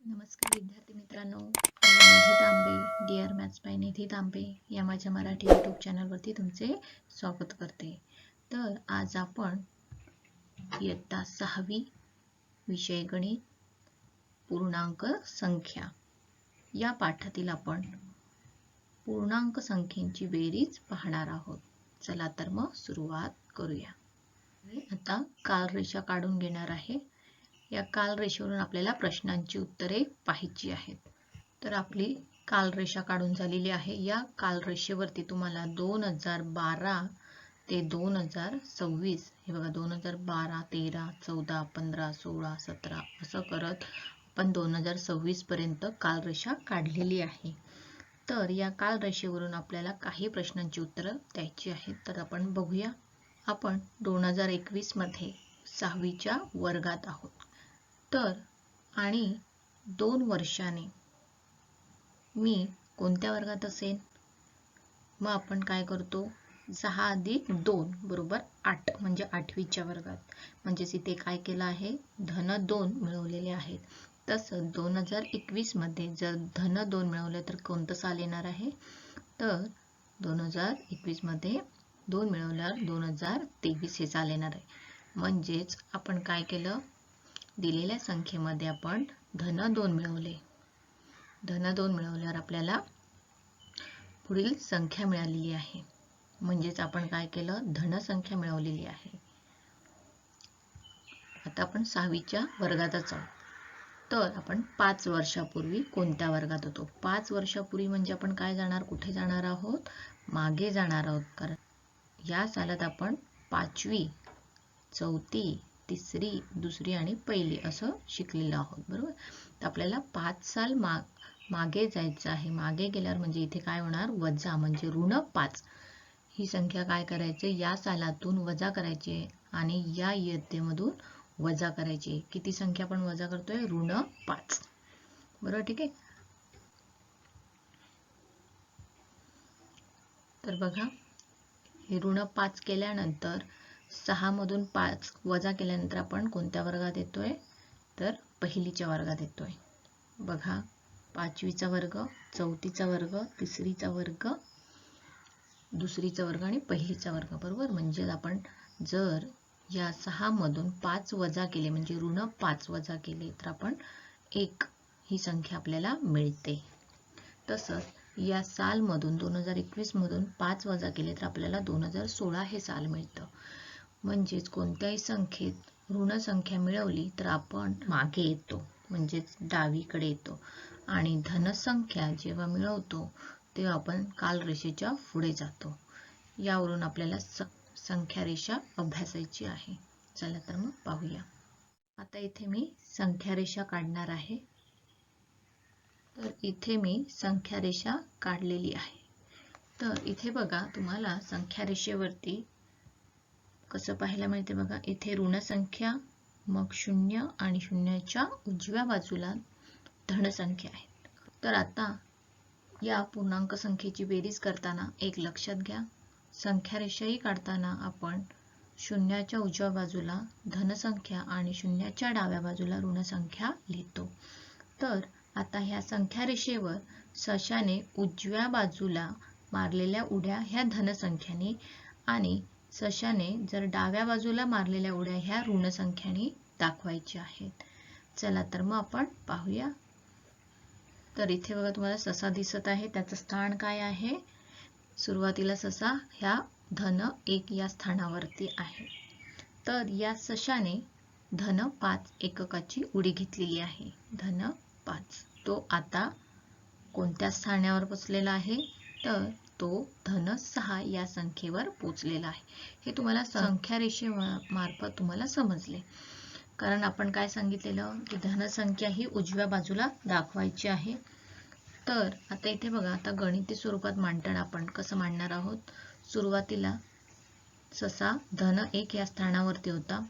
नमस्कार विद्यार्थी मित्रांनो. Nidhi Tambe D R maths by Nidhi Tambe या माझ्या मराठी यूट्यूब चॅनलवरती तुमचे स्वागत करते. तर आज आपण इयत्ता सहावी विषय गणित पूर्णांक संख्या. या पाठातील आपण पूर्णांक संख्येची बेरीज पाहणार आहोत. चला तर मग सुरुवात करूया. आता काल रेषा काढून घेणार आहे. या कालरेषेवरून आपल्याला प्रश्नांची उत्तरे पाहायची आहेत. तर आपली कालरेषा काढून झालेली आहे. या कालरेषेवरती तुम्हाला दोन हजार बारा ते दोन हजार सव्वीस हे बघा दोन हजार बारा तेरा चौदा पंधरा सोळा सतरा असं करत आपण दोन हजार सव्वीस पर्यंत कालरेषा काढलेली आहे. तर या कालरेषेवरून आपल्याला काही प्रश्नांची उत्तरं द्यायची आहेत. तर आपण बघूया आपण दोन हजार एकवीसमध्ये सहावीच्या वर्गात आहोत. तर आणि दोन वर्षाने. मी कोणत्या वर्गात असेन? मग आपण काय करतो? सहा अधिक दोन बरोबर आठ म्हणजे आठवीच्या वर्गात. म्हणजेच इथे काय केलं आहे? धन दोन मिळवलेले आहेत. तसं दोन हजार एकवीसमध्ये जर धन दोन मिळवलं तर कोणतं साल येणार आहे? तर दोन हजार एकवीसमध्ये दोन मिळवल्यावर दोन हजार तेवीस हे साल येणार आहे. म्हणजेच आपण काय केलं? दिलेल्या संख्येमध्ये आपण धन दोन मिळवले. धन दोन मिळवल्यावर आपल्याला पुढील संख्या मिळालेली आहे. म्हणजेच आपण काय केलं? धनसंख्या मिळवलेली आहे. आता आपण सहावीच्या वर्गातच आहोत तर आपण पाच वर्षापूर्वी कोणत्या वर्गात होतो? पाच वर्षापूर्वी म्हणजे आपण काय जाणार? कुठे जाणार आहोत? मागे जाणार आहोत. कारण या सालात आपण पाचवी चौथी तिसरी दुसरी आणि पहिली असं शिकलेलं आहोत बरोबर? तर आपल्याला पाच साल माग मागे जायचं आहे. मागे गेल्यावर म्हणजे इथे काय होणार? वजा म्हणजे ऋण पाच. ही संख्या काय करायची? या सालातून वजा करायची आणि या इयत्तेमधून वजा करायची. किती संख्या आपण वजा करतोय? ऋण पाच. बरोबर ठीक आहे? तर बघा हे ऋण पाच केल्यानंतर सहा मधून पाच वजा केल्यानंतर आपण कोणत्या वर्गात येतोय? तर पहिलीच्या वर्गात येतोय. बघा पाचवीचा वर्ग चौथीचा वर्ग तिसरीचा वर्ग दुसरीचा वर्ग आणि पहिलीचा वर्ग बरोबर? म्हणजे आपण जर या सहा मधून पाच वजा केले म्हणजे ऋण पाच वजा केले तर आपण एक ही संख्या आपल्याला मिळते. तसंच या सालमधून दोन हजार एकवीस मधून पाच वजा केले तर आपल्याला दोन हजार सोळा हे साल मिळतं. म्हणजेच कोणत्याही संख्येत ऋण संख्या मिळवली तर आपण मागे येतो म्हणजेच डावीकडे येतो. आणि धनसंख्या जेव्हा मिळवतो तेव्हा आपण कालरेषेच्या पुढे जातो. यावरून आपल्याला संख्या रेषा अभ्यासायची आहे. चला तर मग पाहूया. आता इथे मी संख्या रेषा काढणार आहे. तर इथे मी संख्या रेषा काढलेली आहे. तर इथे बघा तुम्हाला संख्या रेषेवरती कसं पाहायला मिळते बघा इथे ऋणसंख्या मग शून्य आणि शून्याच्या उजव्या बाजूला धनसंख्या आहेत तर आता या पूर्णांक संख्येची बेरीज करताना एक लक्षात घ्या. संख्या रेषाही काढताना आपण शून्याच्या उजव्या बाजूला धनसंख्या आणि शून्याच्या डाव्या बाजूला ऋणसंख्या लिहितो. तर आता ह्या संख्या रेषेवर सशाने उजव्या बाजूला मारलेल्या उड्या ह्या धनसंख्याने आणि सशाने जर डाव्या बाजूला मारलेल्या उड्या ह्या ऋणसंख्याने दाखवायच्या आहेत. चला तर मग आपण पाहूया. तर इथे बघा तुम्हाला ससा दिसत आहे. त्याचं स्थान काय आहे? सुरुवातीला ससा ह्या धन एक या स्थानावरती आहे. तर या सशाने धन पाच एककाची उडी घेतलेली आहे. धन पाच. तो आता कोणत्या स्थानावर बसलेला आहे? तर तो धन सहा या संख्येवर पोचलेला आहे. हे तुम्हाला संख्या रेषे मार्फत तुम्हाला समजले. कारण आपण काय सांगितलेलं? की धनसंख्या ही उजव्या बाजूला दाखवायची आहे. तर आता इथे बघा आता गणिती स्वरूपात मांडताना आपण कसं मांडणार आहोत? सुरुवातीला ससा धन एक या स्थानावरती होता.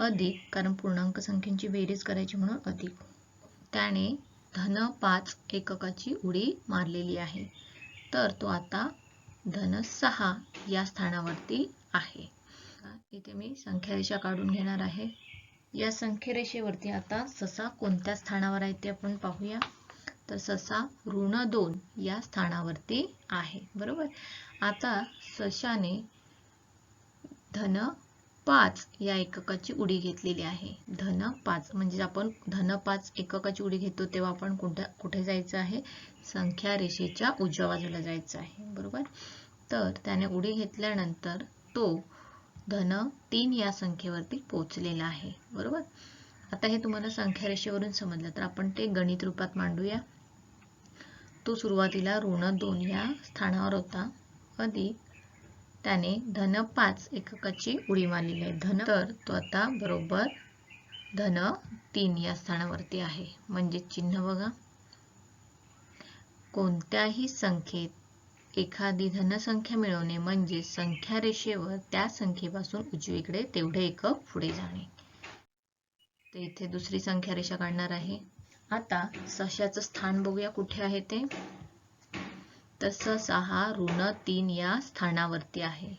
अधिक कारण पूर्णांक संख्येची बेरीज करायची म्हणून अधिक. त्याने धन पाच एककाची उडी मारलेली आहे. तर तो आता धन सहा या स्थानावरती आहे. इथे मी संख्या रेषा काढून घेणार आहे. या संख्यारेषेवरती आता ससा कोणत्या स्थानावर आहे ते आपण पाहूया. तर ससा ऋण दोन या स्थानावरती आहे. बरोबर? आता सशाने धन पाच या एककाची उडी घेतलेली आहे. धन पाच म्हणजे आपण धन पाच एककाची उडी घेतो तेव्हा आपण कुठे कुठे जायचं आहे? संख्या रेषेच्या उजव्या बाजूला जायचं आहे. बरोबर? तर त्याने उडी घेतल्यानंतर तो धन तीन या संख्येवरती पोचलेला आहे. बरोबर? आता हे तुम्हाला संख्या रेषेवरून समजलं तर आपण ते गणित रूपात मांडूया. तो सुरुवातीला ऋण दोन या स्थानावर होता. अधिक त्याने धन पाच एककाची उडी मारलेली आहे. धन तर तो आता बरोबर धन तीन या स्थानावरती आहे. म्हणजे चिन्ह बघा. कोणत्याही संख्येत एखादी धनसंख्या मिळवणे म्हणजे संख्या रेषेवर त्या संख्येपासून उजवीकडे तेवढे एकक पुढे जाणे. ते इथे दुसरी संख्या रेषा काढणार आहे. आता सशाचं स्थान बघूया कुठे आहे ते. तसं सहा ऋण तीन या स्थानावरती आहे.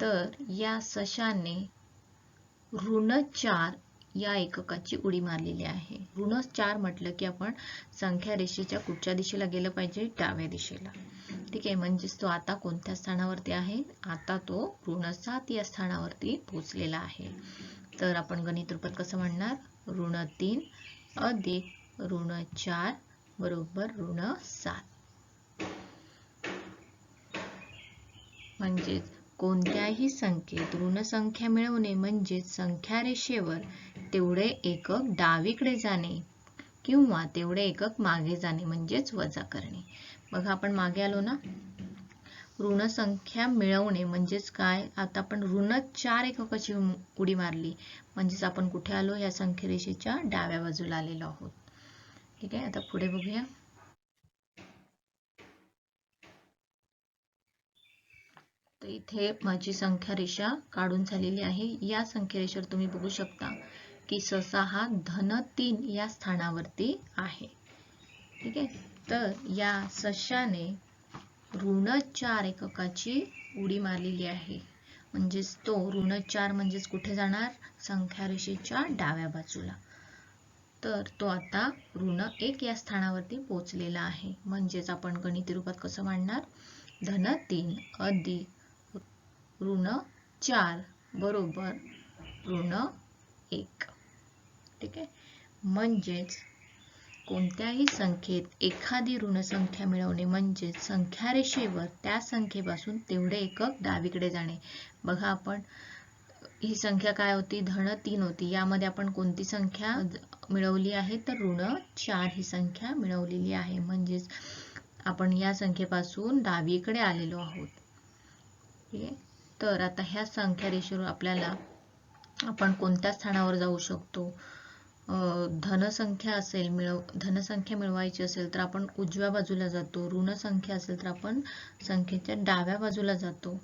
तर या सशाने ऋण चार या एककाची उडी मारलेली आहे. ऋण चार म्हटलं की आपण संख्या रेषेच्या कुठच्या दिशेला गेलं पाहिजे? डाव्या दिशेला. ठीक आहे म्हणजेच तो आता कोणत्या स्थानावरती आहे? आता तो ऋण सात या स्थानावरती पोचलेला आहे. तर आपण गणित रूपात कसं म्हणणार? ऋण तीन अधिक ऋण चार बरोबर ऋण सात. म्हणजेच कोणत्याही संख्येत ऋणसंख्या मिळवणे म्हणजेच संख्या रेषेवर तेवढे एकक डावीकडे जाणे किंवा तेवढे एकक मागे जाणे म्हणजेच वजा करणे. बघा आपण मागे आलो ना? ऋणसंख्या मिळवणे म्हणजेच काय? आता आपण ऋण चार एककाची उडी मारली. म्हणजेच आपण कुठे आलो? या संख्यरेषेच्या डाव्या बाजूला आलेलो आहोत. ठीक आहे? आता पुढे बघूया. तर इथे माझी संख्या रेषा काढून झालेली आहे. या संख्या रेषेवर तुम्ही बघू शकता की ससा हा धन तीन या स्थानावरती आहे. ठीक आहे? तर या सशाने ऋण चार एककाची उडी मारलेली आहे. म्हणजेच तो ऋण चार म्हणजेच कुठे जाणार? संख्या रेषेच्या डाव्या बाजूला. तर तो आता ऋण एक या स्थानावरती पोचलेला आहे. म्हणजेच आपण गणिती रूपात कसं मांडणार? धन तीन अधिक ऋण चार बरोबर ऋण एक. ठीक आहे? म्हणजेच कोणत्याही संख्येत एखादी ऋणसंख्या मिळवणे म्हणजे संख्या रेषेवर त्या संख्येपासून तेवढे एकक डावीकडे जाणे. बघा आपण ही संख्या काय होती? धन तीन होती. यामध्ये आपण कोणती संख्या मिळवली आहे? तर ऋण चार ही संख्या मिळवलेली आहे. म्हणजेच आपण या संख्येपासून डावीकडे आलेलो आहोत. ठीक आहे? तर आता ह्या संख्या रेषेवर आपल्याला आपण कोणत्या स्थानावर जाऊ शकतो? धनसंख्या असेल मिळव धनसंख्या मिळवायची असेल तर आपण उजव्या बाजूला जातो. ऋण संख्या असेल तर आपण संख्येच्या डाव्या बाजूला जातो.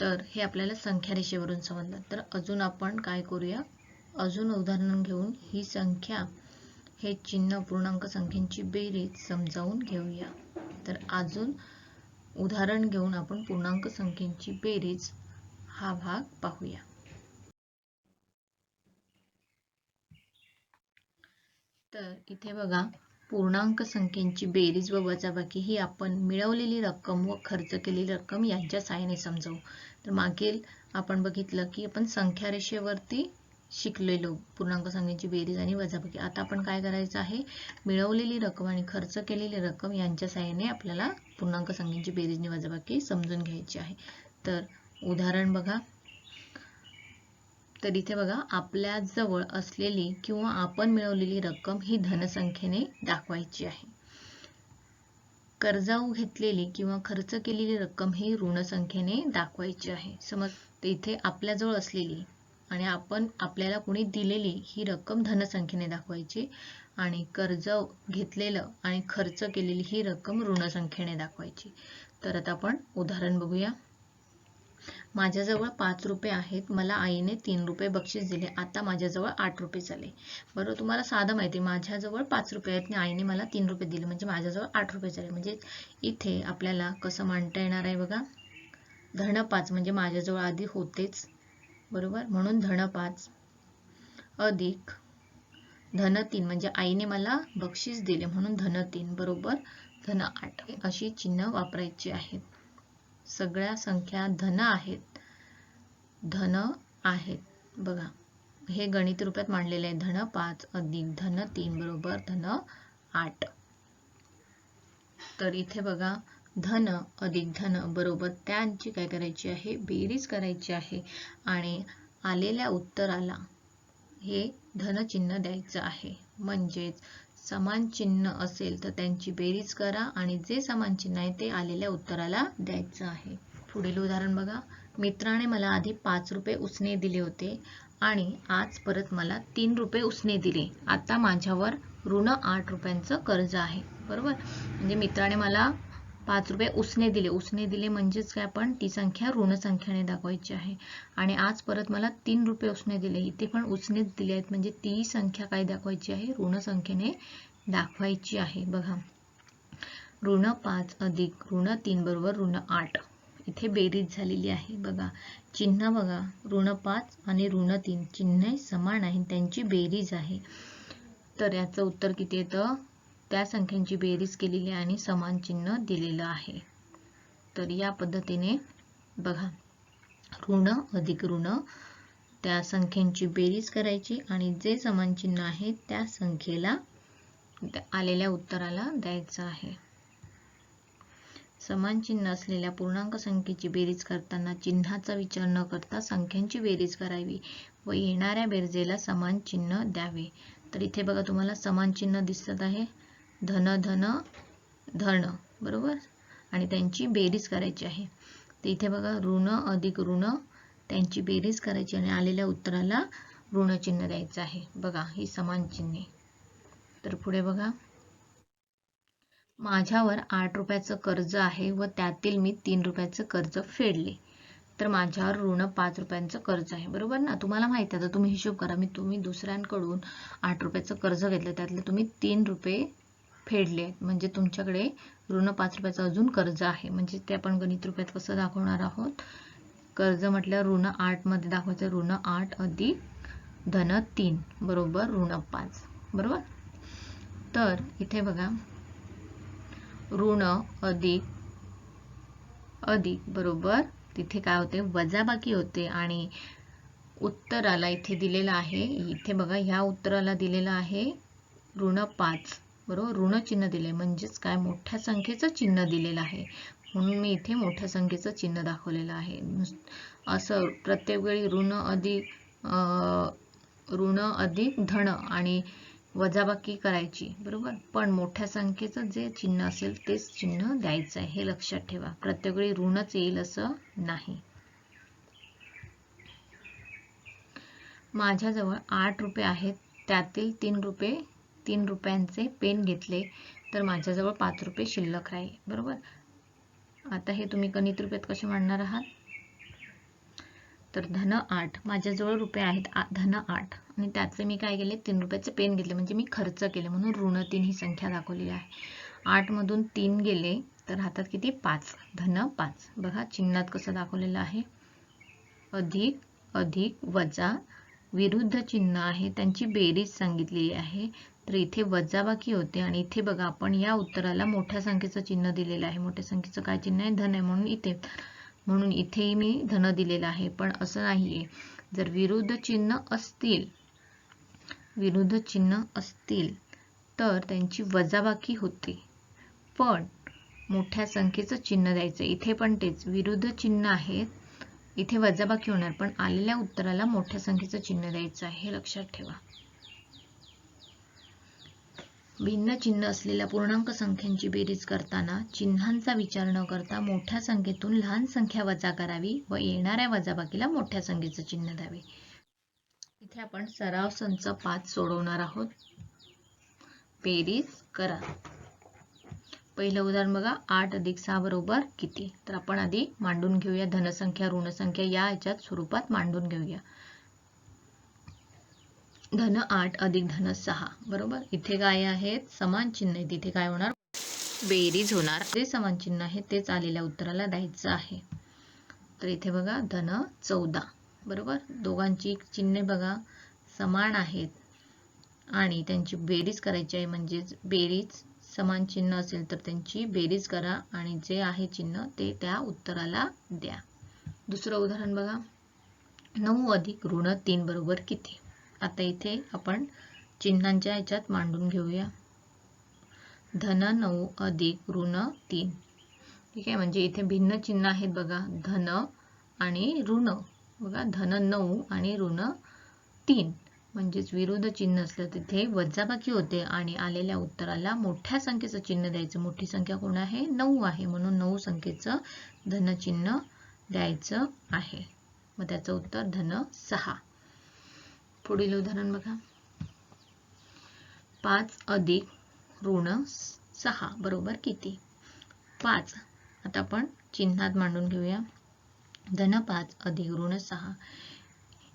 तर हे आपल्याला संख्या रेषेवरून समजलं. तर अजून आपण काय करूया? अजून उदाहरण घेऊन ही संख्या हे चिन्ह पूर्णांक संख्येची बेरीज समजावून घेऊया. तर अजून उदाहरण घेऊन आपण पूर्णांक संख्येची बेरीज हा भाग पाहूया. तर इथे बघा पूर्णांक संख्येची बेरीज व वजाबाकी ही आपण मिळवलेली रक्कम व खर्च केलेली रक्कम यांच्या सहाय्याने समजावू. तर मागील आपण बघितलं की आपण संख्या रेषेवरती शिकलेलो. पूर्णांक संख्येची बेरीज आणि वजाबाकी. आता आपण काय करायचं आहे? मिळवलेली रक्कम आणि खर्च केलेली रक्कम यांच्या साह्याने आपल्याला पूर्णांक संख्येची बेरीज आणि वजाबाकी समजून घ्यायची आहे. तर उदाहरण बघा. तर इथे बघा आपल्याजवळ असलेली किंवा आपण मिळवलेली रक्कम ही धनसंख्येने दाखवायची आहे. कर्जाऊ घेतलेली किंवा खर्च केलेली रक्कम ही ऋणसंख्येने दाखवायची आहे. समज इथे आपल्याजवळ असलेली आणि आपण आपल्याला कोणी दिलेली ही रक्कम धनसंख्येने दाखवायची आणि कर्ज घेतलेलं आणि खर्च केलेली ही रक्कम ऋणसंख्येने दाखवायची. तर आता आपण उदाहरण बघूया. माझ्याजवळ पाच रुपये आहेत. मला आईने तीन रुपये बक्षीस दिले. आता माझ्याजवळ आठ रुपये झाले. बरोबर तुम्हाला साधं माहिती माझ्याजवळ पाच रुपये आहेत आणि आईने मला तीन रुपये दिले. म्हणजे माझ्याजवळ आठ रुपये झाले. म्हणजे इथे आपल्याला कसं मांडता येणार आहे बघा? धन पाच म्हणजे माझ्याजवळ आधी होतेच. बरोबर? म्हणून धन पाच. अधिक धन तीन म्हणजे आईने मला बक्षीस दिले म्हणून धन तीन बरोबर? धन आठ. अशी चिन्ह वापरायची आहेत. सगळ्या संख्या धन आहेत. धन आहेत. बघा हे गणित रूपात मांडलेले आहे. धन पाच अधिक धन तीन बरोबर? धन आठ. तर इथे बघा धन अधिक धन बरोबर त्यांची काय करायची आहे? बेरीज करायची आहे. आणि आलेल्या उत्तराला हे धनचिन्ह द्यायचं आहे. म्हणजेच समान चिन्ह असेल तर त्यांची बेरीज करा आणि जे समान चिन्ह आहे ते आलेल्या उत्तराला द्यायचं आहे. पुढील उदाहरण बघा. मित्राने मला आधी पाच रुपये उसने दिले होते आणि आज परत मला तीन रुपये उसने दिले. आता माझ्यावर ऋण आठ रुपयांचं कर्ज आहे. बरोबर? म्हणजे मित्राने मला पाच रुपये उसने दिले. उसने दिले म्हणजेच काय आपण? ती संख्या ऋण संख्याने दाखवायची आहे. आणि आज परत मला तीन रुपये उसने दिले. इथे पण उसनेच दिले आहेत म्हणजे ती संख्या काय दाखवायची आहे? ऋण संख्येने दाखवायची आहे. बघा. ऋण पाच अधिक ऋण तीन बरोबर ऋण आठ. इथे बेरीज झालेली आहे. बघा. चिन्ह बघा. ऋण पाच आणि ऋण तीन. चिन्ह समान आहे त्यांची बेरीज आहे. तर याचं उत्तर किती येतं? त्या संख्यांची बेरीज केलेली आहे आणि समान चिन्ह दिलेलं आहे. तर या पद्धतीने बघा ऋण अधिक ऋण त्या संख्यांची बेरीज करायची आणि जे समान चिन्ह आहे त्या संख्येला आलेल्या उत्तराला द्यायचं आहे. समान चिन्ह असलेल्या पूर्णांक संख्येची बेरीज करताना चिन्हाचा विचार न करता संख्यांची बेरीज करावी व येणाऱ्या बेरजेला समान चिन्ह द्यावे. तर इथे बघा तुम्हाला समान चिन्ह दिसत आहे. धन धन धन बरोबर? आणि त्यांची बेरीज करायची आहे. तर इथे बघा ऋण अधिक ऋण त्यांची बेरीज करायची आणि आलेल्या उत्तराला ऋण चिन्ह द्यायचं आहे. बघा ही समान चिन्हे. तर पुढे बघा. माझ्यावर आठ रुपयाचं कर्ज आहे व त्यातील मी तीन रुपयाचं कर्ज फेडले. तर माझ्यावर ऋण पाच रुपयांचं कर्ज आहे. बरोबर ना? तुम्हाला माहिती आहे. तर तुम्ही हिशोब करा. मी तुम्ही दुसऱ्यांकडून आठ रुपयाचं कर्ज घेतलं. त्यातले तुम्ही तीन रुपये फेडले म्हणजे तुमच्याकडे ऋण पाच रुपयाचं अजून कर्ज आहे. म्हणजे ते आपण गणित रुपयात कसं दाखवणार आहोत? कर्ज म्हटलं ऋण आठमध्ये दाखवायचं. ऋण आठ अधिक धन तीन. बरोबर ऋण पाच. बरोबर? तर इथे बघा. ऋण अधिक अधिक. बरोबर? तिथे काय होते? वजाबाकी होते. आणि उत्तराला इथे दिलेलं आहे. इथे बघा ह्या उत्तराला दिलेलं आहे ऋण पाच. बरोबर? ऋण चिन्ह दिले. म्हणजेच काय? मोठ्या संख्येचं चिन्ह दिलेलं आहे. म्हणून मी इथे मोठ्या संख्येचं चिन्ह दाखवलेलं आहे. असं प्रत्येक वेळी ऋण अधिक ऋण अधिक धन आणि वजाबाकी करायची. बरोबर? पण मोठ्या संख्येचं जे चिन्ह असेल तेच चिन्ह द्यायचं आहे. हे लक्षात ठेवा. प्रत्येक वेळी ऋणच येईल असं नाही. माझ्याजवळ आठ रुपये आहेत. त्यातील तीन रुपये तीन रुपयांचे पेन घेतले तर माझ्याजवळ पाच रुपये शिल्लक राहील. बरोबर? आता हे तुम्ही गणित रुपयात कसे मांडणार आहात? तर धन आठ. माझ्याजवळ रुपये आहेत धन आठ. आणि त्यातले मी काय केले? तीन रुपयाचे पेन घेतले. म्हणजे मी खर्च केले. म्हणून ऋण तीन ही संख्या दाखवलेली आहे. आठमधून तीन गेले तर हातात किती? पाच. धन पाच. बघा चिन्हात कसं दाखवलेलं आहे. अधिक अधिक वजा विरुद्ध चिन्ह आहे. त्यांची बेरीज सांगितलेली आहे. तर इथे वजाबाकी होते आणि इथे बघा आपण या उत्तराला मोठ्या संख्येचं चिन्ह दिलेलं आहे. मोठ्या संख्येचं काय चिन्ह आहे? धन आहे म्हणून इथे. म्हणून इथेही मी धन दिलेलं आहे. पण असं नाहीये. जर विरुद्ध चिन्ह असतील विरुद्ध चिन्ह असतील तर त्यांची वजाबाकी होते. पण मोठ्या संख्येचं चिन्ह द्यायचं. इथे पण तेच. विरुद्ध चिन्ह आहेत इथे वजाबाकी होणार. पण आलेल्या उत्तराला मोठ्या संख्येचं चिन्ह द्यायचं आहे. हे लक्षात ठेवा. भिन्न चिन्ह असलेल्या पूर्णांक संख्यांची बेरीज करताना चिन्हांचा विचार न करता मोठ्या संख्येतून लहान संख्या वजा करावी व येणाऱ्या वजाबाकीला मोठ्या संख्येचं चिन्ह द्यावे. इथे आपण सराव संच पाच सोडवणार आहोत. बेरीज करा. पहिलं उदाहरण बघा आठ अधिक सहा बरोबर किती? तर आपण आधी मांडून घेऊया. धनसंख्या ऋणसंख्या या ह्याच्यात स्वरूपात मांडून घेऊया. धन आठ अधिक धन सहा. बरोबर? इथे काय आहेत? समान चिन्ह आहे तिथे काय होणार? बेरीज होणार. जे समान चिन्ह आहे तेच आलेल्या उत्तराला द्यायचं आहे. तर इथे बघा धन चौदा. बरोबर? दोघांची चिन्हे बघा. समान आहेत. आणि त्यांची बेरीज करायची आहे म्हणजेच बेरीज समान चिन्ह असेल तर त्यांची बेरीज करा आणि जे आहे चिन्ह ते त्या उत्तराला द्या. दुसरं उदाहरण बघा. नऊ अधिक ऋण तीन बरोबर किती? आता इथे आपण चिन्हांच्या ह्याच्यात मांडून घेऊया. धन नऊ अधिक ऋण तीन. ठीक आहे म्हणजे इथे भिन्न चिन्ह आहेत बघा. धन आणि ऋण. बघा धन नऊ आणि ऋण तीन. म्हणजेच विरुद्ध चिन्ह असलं तिथे वजाबाकी होते आणि आलेल्या उत्तराला मोठ्या संख्येचं चिन्ह द्यायचं. मोठी संख्या कोण आहे? नऊ आहे. म्हणून नऊ संख्येचं धनचिन्ह द्यायचं आहे. मग त्याचं उत्तर धन सहा. पुढील उदाहरण बघा. पाच अधिक ऋण सहा बरोबर किती? पाच. आता आपण चिन्हात मांडून घेऊया. धन पाच अधिक ऋण सहा.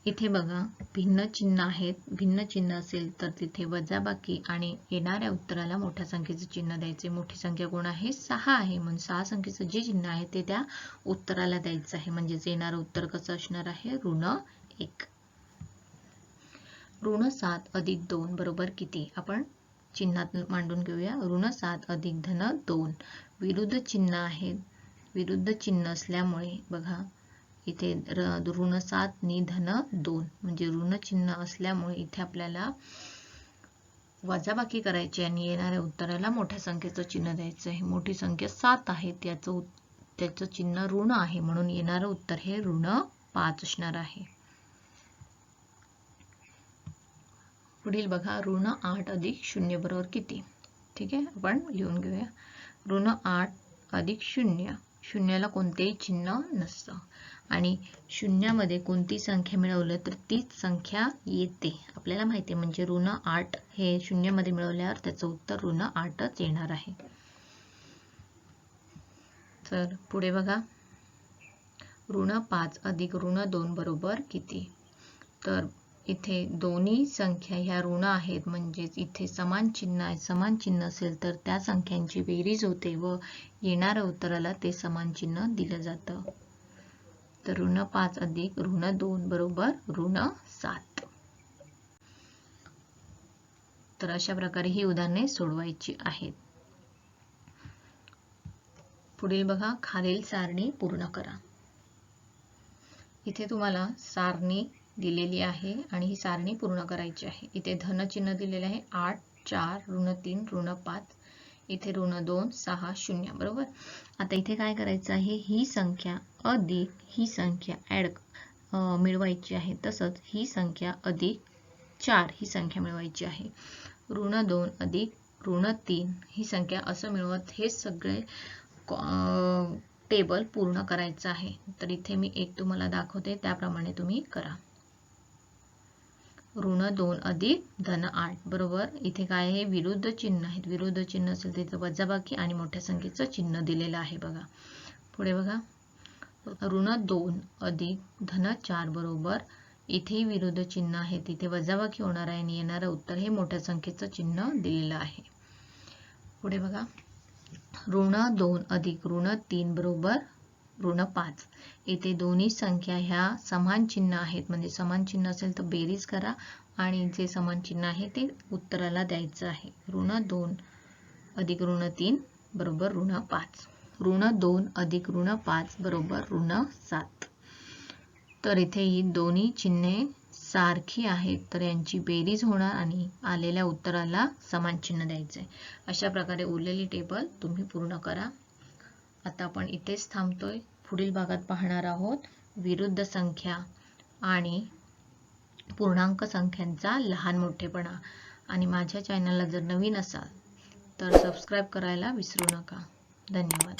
इथे बघा भिन्न चिन्ह आहेत. भिन्न चिन्ह असेल तर तिथे वजाबाकी आणि येणाऱ्या उत्तराला मोठ्या संख्येचं चिन्ह द्यायचे. मोठी संख्या कोण आहे? सहा आहे. म्हणून सहा संख्येचं जे चिन्ह आहे ते त्या उत्तराला द्यायचं आहे. म्हणजेच येणारं उत्तर कसं असणार आहे? ऋण एक. ऋण सात अधिक दोन बरोबर किती? आपण चिन्हात मांडून घेऊया. ऋण सात अधिक धन दोन. विरुद्ध चिन्ह आहेत विरुद्ध चिन्ह असल्यामुळे बघा इथे ऋण सात नि धन दोन. म्हणजे ऋण चिन्ह असल्यामुळे इथे आपल्याला वजाबाकी करायची आणि येणाऱ्या उत्तराला मोठ्या संख्येचं चिन्ह द्यायचं आहे. मोठी संख्या सात आहे. त्याचं त्याचं चिन्ह ऋण आहे. म्हणून येणारं उत्तर हे ऋण पाच असणार आहे. पुढील बघा ऋण आठ अधिक शून्य बरोबर किती? ठीक आहे आपण लिहून घेऊया. ऋण आठ अधिक शून्य शून्याला कोणतेही चिन्ह नसतं. आणि शून्यामध्ये कोणती संख्या मिळवलं तर तीच संख्या येते. आपल्याला माहिती आहे म्हणजे ऋण आठ हे शून्यमध्ये मिळवल्यावर त्याचं उत्तर ऋण आठच येणार आहे. तर पुढे बघा. ऋण पाच अधिक ऋण दोन बरोबर किती? तर इथे दोन्ही संख्या ह्या ऋण आहेत. म्हणजेच इथे समान चिन्ह आहे. समान चिन्ह असेल तर त्या संख्यांची बेरीज होते व येणाऱ्या उत्तराला ते समान चिन्ह दिलं जातं. तर ऋण पाच अधिक ऋण दोन बरोबर ऋण सात. तर अशा प्रकारे ही उदाहरणे सोडवायची आहेत. पुढील बघा. खालील सारणी पूर्ण करा. इथे तुम्हाला सारणी दिलेली आहे आणि ही सारणी पूर्ण करायची आहे. इथे धन चिन्ह दिलेले आहे. आठ चार ऋण तीन ऋण पाच. इथे ऋण दोन सहा शून्य. बरोबर? आता इथे काय करायचं आहे? ही संख्या अधिक ही संख्या ऍड मिळवायची आहे. तसंच ही संख्या अधिक चार ही संख्या मिळवायची आहे. ऋण दोन अधिक ऋण तीन. ही संख्या असं मिळवत हे सगळे टेबल पूर्ण करायचं आहे. तर इथे मी एक तुम्हाला दाखवते. त्याप्रमाणे तुम्ही करा. ऋण दोन अधिक धन आठ. बरोबर? इथे काय आहे? विरुद्ध चिन्ह आहेत. विरुद्ध चिन्ह असेल तिथं वजाबाकी आणि मोठ्या संख्येचं चिन्ह दिलेलं आहे बघा. पुढे बघा. ऋण दोन अधिक धन चार. बरोबर? इथे विरुद्ध चिन्ह आहे तिथे वजाबाकी होणार आहे आणि येणारं उत्तर हे मोठ्या संख्येचं चिन्ह दिलेलं आहे. पुढे बघा. ऋण दोन अधिक ऋण तीन. बरोबर? ऋण पाच. येथे दोन्ही संख्या ह्या समान चिन्ह आहेत. म्हणजे समान चिन्ह असेल तर बेरीज करा आणि जे समान चिन्ह आहे ते उत्तराला द्यायचं आहे. ऋण दोन अधिक ऋण तीन बरोबर ऋण पाच. ऋण दोन अधिक ऋण पाच बरोबर ऋण सात. तर इथे ही दोन्ही चिन्हे सारखी आहेत. तर यांची बेरीज होणार आणि आलेल्या उत्तराला समान चिन्ह द्यायचं आहे अशा प्रकारे उरलेली टेबल तुम्ही पूर्ण करा. आता आपण इथेच थांबतोय. पुढील भागात पाहणार आहोत विरुद्ध संख्या आणि पूर्णांक संख्यांचा लहान मोठेपणा. आणि माझ्या चॅनलला जर नवीन असाल तर सबस्क्राईब करायला विसरू नका. धन्यवाद.